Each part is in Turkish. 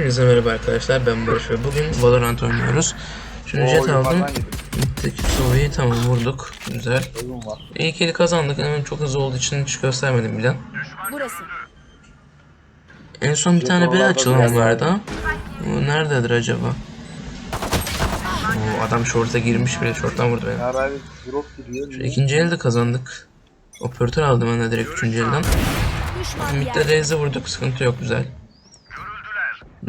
Hepinize merhaba arkadaşlar ben Barış ve bugün Valorant oynuyoruz. Şimdi jet Oo, aldım. Mitteki Sova'yı tamam vurduk. Güzel. İlk eli kazandık. Hemen çok hızlı olduğu için hiç göstermedim bile. Burası. En son bir tane biri açılan vardı. O nerededir acaba? O adam short'a girmiş bile. Short'tan vurdu beni. Şu ikinci elde kazandık. Operatör aldım ben de direkt üçüncü elden. Mid'de. Raze'e vurduk. Sıkıntı yok güzel.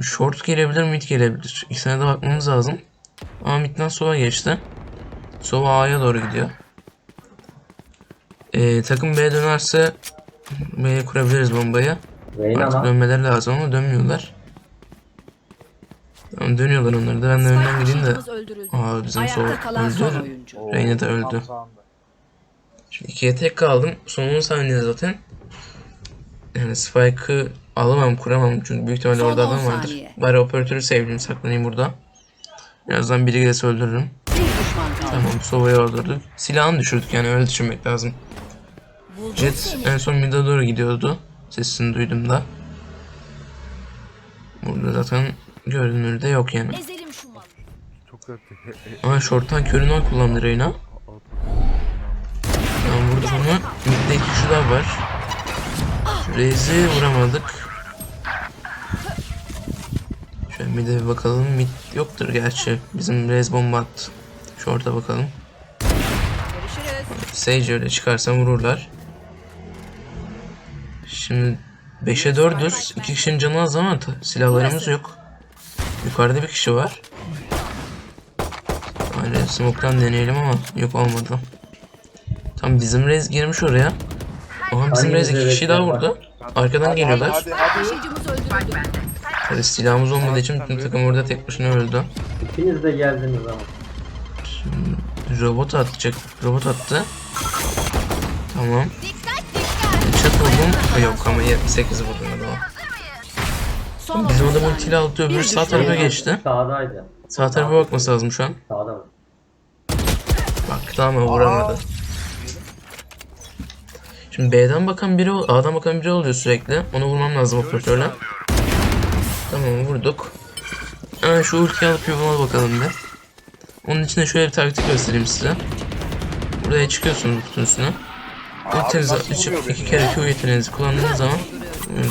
Short gelebilir, mid gelebilir. İkisine de bakmamız lazım. Ama midden Sova geçti. Sova A'ya doğru gidiyor. Ee, takım B dönerse B'ye kurabiliriz bombayı. Reyna Artık lan. dönmeleri lazım ama dönmüyorlar. Tamam dönüyorlar onlar da. Ben de önden gideyim de. Aa bizim son öldü. Reyna da öldü. Şimdi ikiye tek kaldım. Son 10 saniye zaten. Yani Spike'ı alamam, kuramam çünkü büyük ihtimalle Son orada 10 adam vardır. saniye. Bari operatörü seveyim, saklanayım burada. Birazdan biri gelirse öldürürüm. Bir düşman kaldı. Tamam, Sova'yı öldürdük. Silahını düşürdük yani öyle düşünmek lazım. Buldum Jet seni. en son mid'e doğru gidiyordu. Sesini duydum da. Burada zaten görünürde yok yani. Ezelim şu malı. Çok garip. Ama short'tan körünü kullandı Reyna. Tamam vurduk onu. Mid'de iki kişi daha var. Raze'i vuramadık. Şöyle mid'e bir bakalım. Mid yoktur gerçi. Bizim Raze bomba attı. Short'a bakalım. Görüşürüz. Sage öyle çıkarsa vururlar. Şimdi 5'e 4'üz. 2 kişinin canı az ama ta- silahlarımız yok. Yukarıda bir kişi var. Hani smoke'tan deneyelim ama yok olmadı. Tam bizim Rez girmiş oraya. Aha bizim Rez iki Rez kişi daha vurdu. Arkadan Hadi, geliyorlar. Hadi hadi. Tabii silahımız olmadığı için tüm takım orada tek başına öldü. İkiniz de geldiniz ama. Robot atacak. Robot attı. Çat vurdum. Yok ama 78 vurdum adama. Bizim adam ultiyle aldı öbürü sağ tarafa geçti. Sağdaydı. Sağ tarafa bakması lazım şu an. Sağda mı? Baktı ama vuramadı. Şimdi B'den bakan biri, A'dan bakan biri oluyor sürekli. Onu vurmam lazım operatörle. Tamam vurduk. Hemen şu ultiyi alıp yoluna bakalım bir. Onun için de şöyle bir taktik göstereyim size. Buraya çıkıyorsunuz kutunun üstüne. Ultinizi açıp iki kere Q yeteneğinizi kullandığınız zaman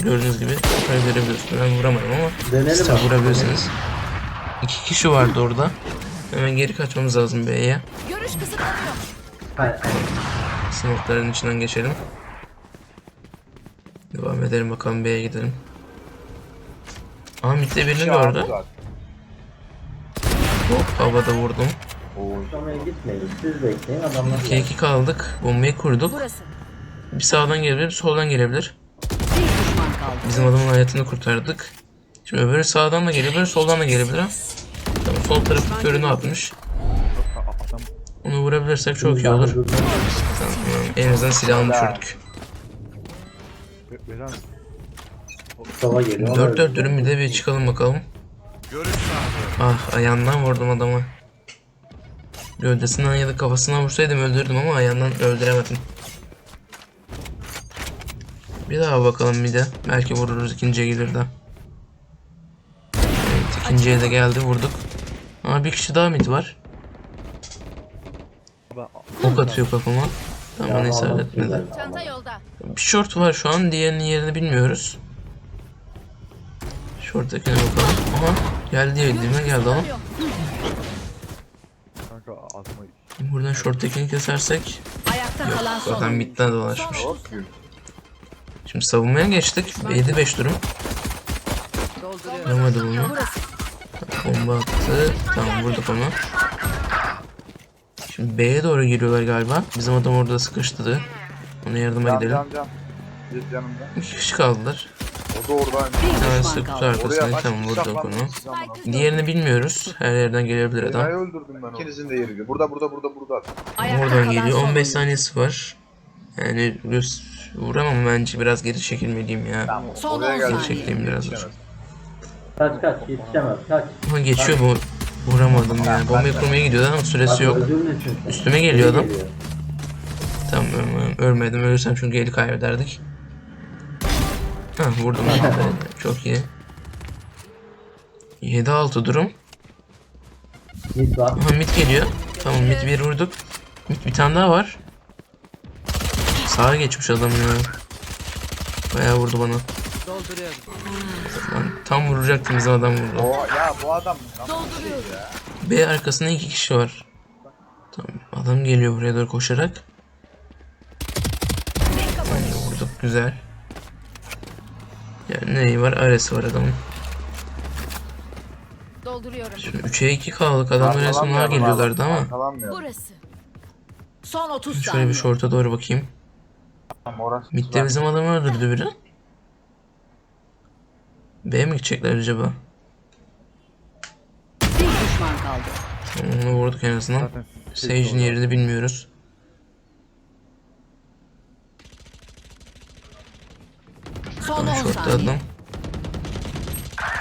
gördüğünüz gibi yukarı görebiliyorsunuz. Ben vuramadım ama Dönelim siz de abi. vurabilirsiniz. İki kişi vardı orada. Hemen geri kaçmamız lazım B'ye. Görüş kısıtlanıyor. Hayır. Sınıfların içinden geçelim. Devam edelim bakalım B'ye gidelim. Aa midde birini gördü. Hop havada vurdum. Sonra gitmeyin. Siz bekleyin adamlar 2-2 kaldık. Bombayı kurduk. Burası. Bir sağdan gelebilir, bir soldan gelebilir. Bir düşman kaldı. Bizim adamın hayatını kurtardık. Şimdi öbürü sağdan da gelebilir, soldan da gelebilir ha. Tamam sol tarafı körünü atmış. Adam Onu vurabilirsek çok iyi olur. Tamam, elimizden silahını düşürdük. Be- Belen Sova geliyor. 4 4 dürüm bir de bir çıkalım bakalım. Ah ayağından vurdum adamı. Gövdesinden ya da kafasından vursaydım öldürdüm ama ayağından öldüremedim. Bir daha bakalım bir de. Belki vururuz ikinciye gelir de. Evet ikinciye de geldi vurduk. Ama bir kişi daha mid var. Ok atıyor kafama. Tamam bana isabet etmedi. Çanta yolda. Bir short var şu an. Diğerinin yerini bilmiyoruz. Short'takine bakalım. Aha geldi dediğime geldi ama. kanka atma. Buradan short'takini kesersek. Ayakta kalan son Zaten midden dolaşmış. Şimdi savunmaya geçtik. 7-5 durum. Dolduruyorum. Vuramadı bunu. Burası. Bomba attı. Tamam vurduk onu. Şimdi B'ye doğru giriyorlar galiba. Bizim adam orada sıkıştı. Ona yardıma Can gidelim. yanımda. İki kişi kaldılar. O da oradaymış. Bir tanesi kutu Oraya tamam kaç vurduk onu. Diğerini bilmiyoruz. Her yerden gelebilir adam. Reyna'yı öldürdüm ben. İkinizin de yeri. Burada burada burada burada. Ayakta Oradan kalan geliyor. son 15 oyuncu. saniyesi var. Yani göz vuramam bence biraz geri çekilmeliyim ya. Son Oraya on geldi. saniye. Çekeyim biraz. Yetişemez. Kaç kaç yetişemez kaç. Ama geçiyor bu. Vuramadım ya. Bombayı kurmaya gidiyordu ama süresi yok. Üstüme geliyor adam. Tamam ölme- ölmedim. Ölürsem çünkü eli kaybederdik. Ha vurdum. Çok iyi. 7-6 durum. Mid var. Aha mid geliyor. Tamam mid bir vurduk. Mid bir tane daha var. Sağa geçmiş adam ya. Bayağı vurdu bana. Lan tam vuracaktım bizim adam vurdu. O ya bu adam Dolduruyorum. B arkasında iki kişi var. Tamam adam geliyor buraya doğru koşarak. Tamam, vurduk güzel. Yani neyi var? Ares var adamın. Dolduruyorum. Şimdi 3'e 2 kaldık. Adamlar en son daha geliyorlardı ama. Burası. Son 30 Şöyle saniye. bir şorta doğru bakayım. Mid'de bizim adamı öldürdü biri. B'ye mi gidecekler acaba? Bir düşman kaldı. Onu vurduk en azından. Zaten Sage'in yerini bilmiyoruz. Son 10 Şortta saniye. adam.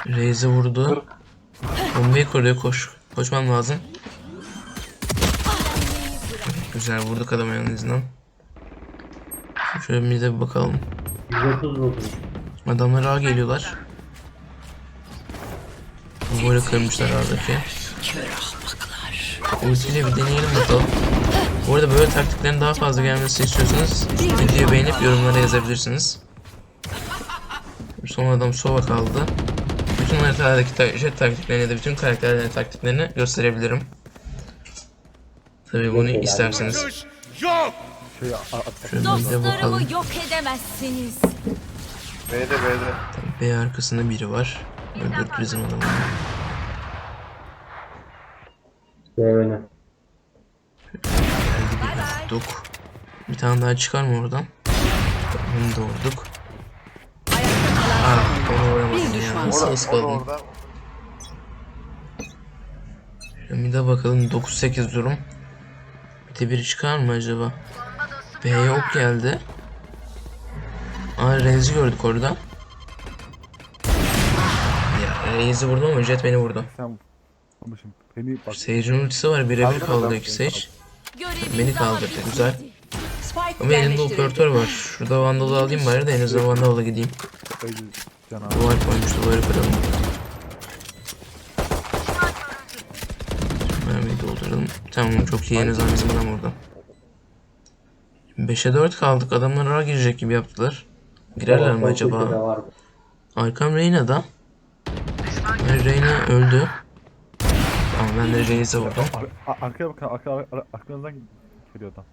Reis'i vurdu. Bombayı koruyor koş. Koşmam lazım. Güzel vurduk adamı en azından. Şöyle bir de bir bakalım. 130 vurdum. Adamlar A geliyorlar. Böyle kırmışlar A'daki. Ultiyle bir deneyelim bakalım. Bu arada böyle taktiklerin daha fazla gelmesini istiyorsanız videoyu beğenip yorumlara yazabilirsiniz. Son adam Sova kaldı. Bütün haritalardaki ta- jet taktiklerini da bütün karakterlerin taktiklerini gösterebilirim. Tabii bunu isterseniz. a- Şöyle bir de bakalım. yok edemezsiniz. B'de B'de. B arkasında biri var. Öldürdü bizim adamı. B önü. Vurduk. Bir tane daha çıkar mı oradan? Onu da vurduk. Nasıl Orada, orada, ıskaladım? orada. Şöyle Bir de bakalım 9-8 durum. Bir de biri çıkar mı acaba? B'ye ok geldi. Aa Reis'i gördük orada. Ya Reis'i vurdum ama Jet beni vurdu. sen vurmuşum. Beni bak. Sage'in ultisi var. Birebir kaldı iki Sage. Beni kaldırdı güzel. Ama elimde operatör var. Şurada Vandal'ı alayım bari de en azından Vandal'la gideyim. Öyle can abi. Duvar koymuş duvarı kıralım. Mermiyi dolduralım. Tamam çok iyi en azından bizim adam orada. 5'e 4 kaldık. Adamlar ara girecek gibi yaptılar. Girerler mi acaba? Arkam Reyna'da. Yani Reyna öldü. Tamam ben de Reis'e vurdum. Ar- ar- arkaya bakın. Arka, ar- ar- arkanızdan geliyor adam.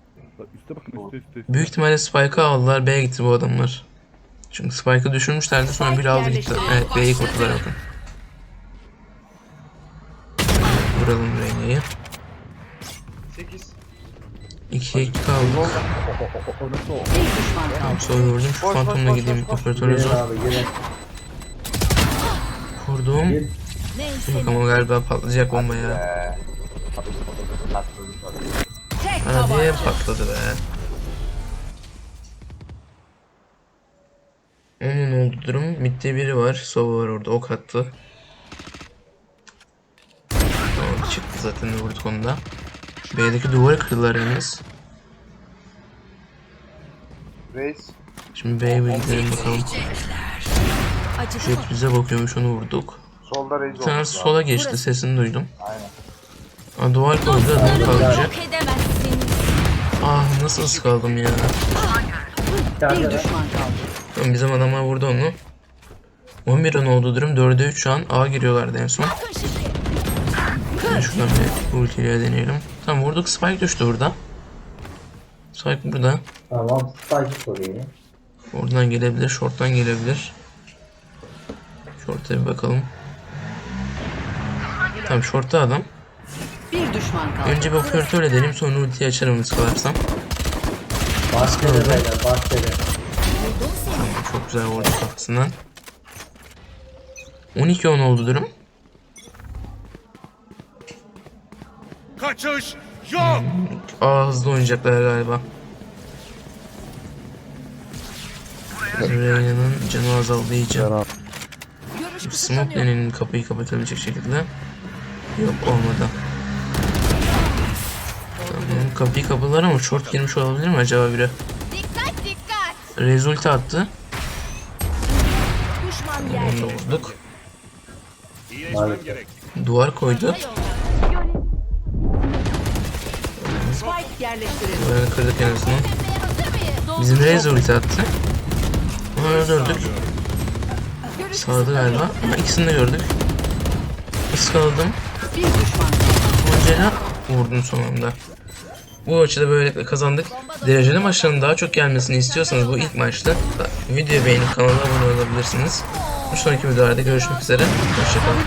Üste bakın üstte üstte. Büyük ihtimalle Spike'ı aldılar. B'ye gitti bu adamlar. Çünkü Spike'ı düşürmüşlerdi sonra biri aldı gitti. Evet B'yi kurtular bakın. Vuralım Reyna'yı. 8. 2'ye 2 kaldık. O, o, o, o nasıl o? Bir düşman kaldı. Sonra vurdum şu fantomla gideyim operatöre zor. Kurdum. Ama galiba patlayacak bomba ya. Hadi patladı be. Onun oldu durum. Mid'de biri var. Sova var orada. Ok attı. Tamam çıktı zaten vurduk onu da. B'deki duvarı kırdılar yalnız. Reis. Şimdi B'ye bir gidelim bakalım. Jet bize bakıyormuş onu vurduk. Solda Reis Bir oldu. tanesi sola geçti sesini duydum. Aynen. Aa, duvar koydu. Yok edemezsiniz. Ah nasıl ıskaldım ya. Bir düşman kaldı. Tamam, bizim adamlar vurdu onu. 11 an oldu durum. 4'e 3 şu an. A giriyorlardı en son. Yani şuradan bir ultiyle deneyelim. Tamam vurduk. Spike düştü burada. Spike burada. Tamam spike soruyor. Oradan gelebilir. Short'tan gelebilir. Short'a bir bakalım. Tamam short'ta adam. Bir düşman kaldı. Önce bir operatör edelim sonra ultiyi açarım ıskalarsam. Bahçede beyler bahçede. Çok güzel vurdu kafasından. 12-10 oldu durum. Kaçış yok. Aa hızlı oynayacaklar galiba. Reyna'nın canı azaldı iyice. Smoke denenin kapıyı kapatabilecek şekilde. Yok olmadı. Tamam, kapıyı kapadılar ama short girmiş olabilir mi acaba biri? Dikkat dikkat. Resulta attı. Düşman yerde. vurduk. Maalesef. Duvar koydu. Spike yerleştirildi. Duvarını kırdık en azından. Bizim Raze ulti attı. Onu öldürdük. Sağdı galiba. Ama ikisini de gördük. Iskaladım. Bir düşman vurdum son anda. Bu maçı da böylelikle kazandık. Dereceli maçların daha çok gelmesini istiyorsanız bu ilk maçta videoyu beğenip kanala abone olabilirsiniz. Bir sonraki videolarda görüşmek üzere. Hoşçakalın.